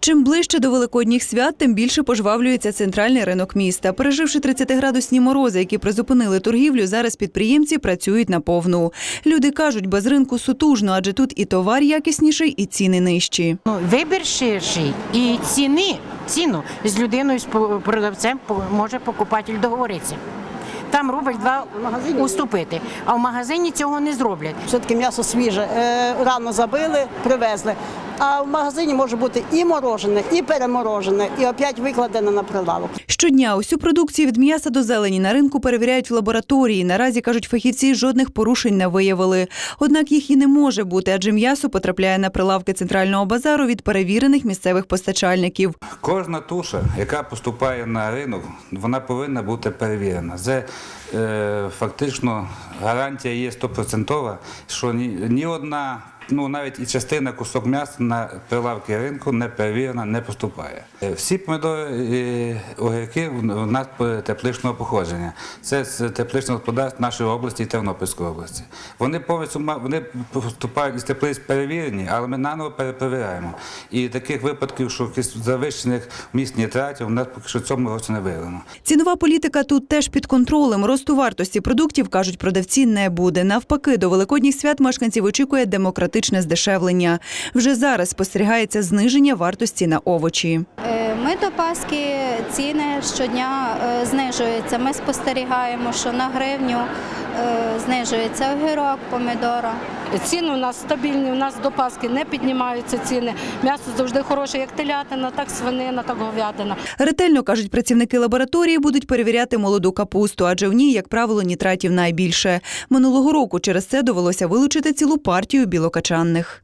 Чим ближче до великодніх свят, тим більше пожвавлюється центральний ринок міста. Переживши 30-градусні морози, які призупинили торгівлю, зараз підприємці працюють на повну. Люди кажуть, без ринку сутужно, адже тут і товар якісніший, і ціни нижчі. Ну, вибір ширший і ціни, ціну з людиною, з продавцем може покупатель договоритися. Там рубль два уступити, а в магазині цього не зроблять. Все-таки м'ясо свіже. Е, Рано забили, привезли. А в магазині може бути і морожене, і переморожене, і опять викладене на прилавок. Щодня усю продукцію від м'яса до зелені на ринку перевіряють в лабораторії. Наразі кажуть фахівці, жодних порушень не виявили. Однак їх і не може бути, адже м'ясо потрапляє на прилавки центрального базару від перевірених місцевих постачальників. Кожна туша, яка поступає на ринок, вона повинна бути перевірена. Це фактично гарантія є стопроцентова, що ні, ні одна, ну навіть і частина кусок м'яса на прилавки ринку не перевірена, не поступає. Е, Всі помідори і огірки в нас тепличного походження. Це з тепличного господарств нашої області і Тернопільської області. Вони повністю вони поступають із теплиць перевірені, але ми наново перепровіряємо. І таких випадків, що завищених місць нітратів, у нас поки що цьому році не виявлено. Цінова політика тут теж під контролем. Росту вартості продуктів, кажуть продавці, не буде. Навпаки, до великодніх свят мешканців очікує демократичне здешевлення. Вже зараз спостерігається зниження вартості на овочі. Ми до Пасхи ціни щодня е, знижуються. Ми спостерігаємо, що на гривню е, знижується огірок, помідора. Ціни у нас стабільні, у нас до Пасхи не піднімаються ціни. М'ясо завжди хороше, як телятина, так свинина, так говядина. Ретельно кажуть працівники лабораторії, будуть перевіряти молоду капусту, адже в ній, як правило, нітратів найбільше. Минулого року через це довелося вилучити цілу партію білокачанних.